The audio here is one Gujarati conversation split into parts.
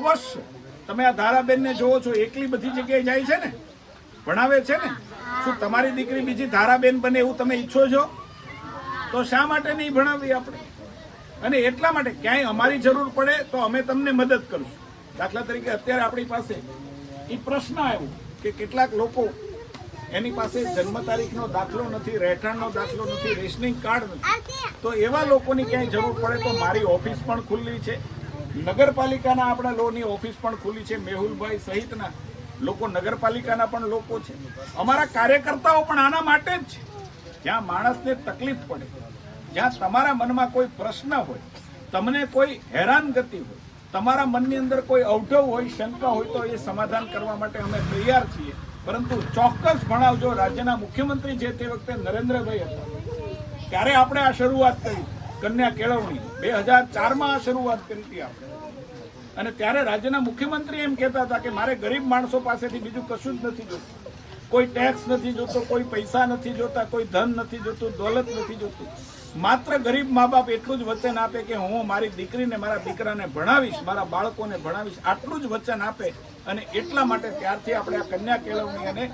અવશ્ય. તમે આ ધારાબેનને જોવો છો, એકલી બધી જગ્યાએ જાય છે ને? ભણાવે છે ને? શું તમારી દીકરી બીજી ધારાબેન બને એવું તમે ઈચ્છો છો? તો શા માટે નહીં ભણાવી આપણે? અને એટલા માટે ક્યાંય અમારી જરૂર પડે તો અમે તમને મદદ કરશું. દાખલા તરીકે અત્યારે આપણી પાસે એ પ્રશ્ન આવ્યો કે કેટલાક લોકો એની પાસે જન્મ તારીખનો દાખલો નથી, રહેઠાણનો દાખલો નથી, રેશનિંગ કાર્ડ નથી. તો એવા લોકોની ક્યાંય જરૂર પડે તો મારી ઓફિસ પણ ખુલ્લી છે. નગરપાલિકાના આપણા લોની ઓફિસ પણ ખુલી છે, મેહુલભાઈ સહિતના. લોકો નગરપાલિકાના પણ લોકો છે. અમારા કાર્યકર્તાઓ પણ આના માટે જ છે. જ્યાં માણસને તકલીફ પડે, જ્યાં તમારા મનમાં કોઈ પ્રશ્ન હોય, તમને કોઈ હેરાનગતિ હોય, તમારા મનની અંદર કોઈ અવઢવ હોય, શંકા હોય તો એ સમાધાન કરવા માટે અમે તૈયાર છીએ. પરંતુ ચોક્કસ ભણાવજો, રાજ્યના મુખ્યમંત્રી જે તે વખતે નરેન્દ્રભાઈ હતા, ત્યારે આપણે આ શરૂઆત કરી. કન્યા કેળવણી. બે હજાર ચારમાં શરૂઆત કરી હતી આપણે. અને ત્યારે રાજ્યના મુખ્યમંત્રી એમ કહેતા હતા કે મારે ગરીબ માણસો પાસેથી બીજું કશું જ નથી જોતું. કોઈ ટેક્સ નથી જોતો, કોઈ પૈસા નથી જોતા, કોઈ ધન નથી જોતું, દોલત નથી જોતું. માત્ર ગરીબ મા બાપ એટલું જ વચન આપે કે હું મારી દીકરીને, મારા દીકરાને ભણાવીશ, મારા બાળકોને ભણાવીશ, આટલું જ વચન આપે. અને એટલા માટે ત્યારથી આપણે આ કન્યા કેળવણી અને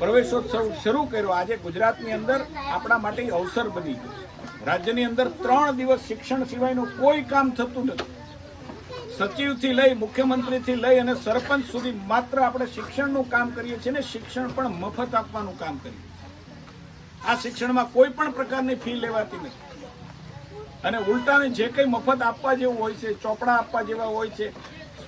પ્રવેશોત્સવ શરૂ કર્યો. આજે ગુજરાતની અંદર આપણા માટે અવસર બની ગયું રાજ્યની અંદર ત્રણ દિવસ શિક્ષણ સિવાયનું કોઈ કામ થતું નથી. સચિવથી લઈ, મુખ્યમંત્રીથી લઈ અને સરપંચ સુધી માત્ર આપણે શિક્ષણનું કામ કરીએ છીએ ને શિક્ષણ પણ મફત આપવાનું કામ કરીએ આ શિક્ષણમાં કોઈ પણ પ્રકારની ફી લેવાતી નથી. અને ઉલટાને જે કંઈ મફત આપવા જેવું હોય છે, ચોપડા આપવા જેવા હોય છે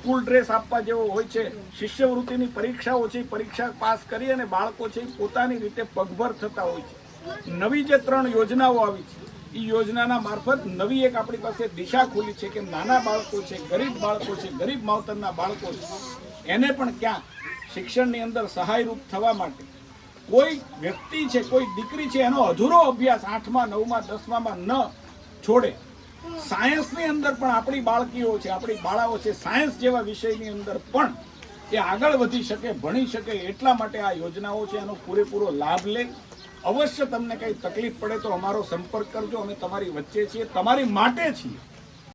સ્કૂલ ડ્રેસ આપવા જેવો હોય છે. શિષ્યવૃત્તિની પરીક્ષાઓ છે પરીક્ષા પાસ કરી અને બાળકો છે પોતાની રીતે પગભર થતા હોય છે. નવી જે ત્રણ યોજનાઓ આવી છે, એ યોજનાના મારફત નવી એક આપણી પાસે દિશા ખુલી છે કે નાના બાળકો છે, ગરીબ બાળકો છે, ગરીબ માવતરના બાળકો છે, એને પણ ક્યાં શિક્ષણની અંદર સહાયરૂપ થવા માટે કોઈ વ્યક્તિ છે, કોઈ દીકરી છે, એનો અધૂરો અભ્યાસ આઠમા, નવમા, દસમામાં ન છોડે. સાયન્સની અંદર પણ આપણી બાળકીઓ છે, આપણી બાળાઓ છે, સાયન્સ જેવા વિષયની અંદર પણ એ આગળ વધી શકે, ભણી શકે એટલા માટે આ યોજનાઓ છે, એનો પૂરેપૂરો લાભ લે. અવશ્ય તમને કંઈ તકલીફ પડે તો અમારો સંપર્ક કરજો, અમે તમારી વચ્ચે છીએ, તમારી માટે છીએ.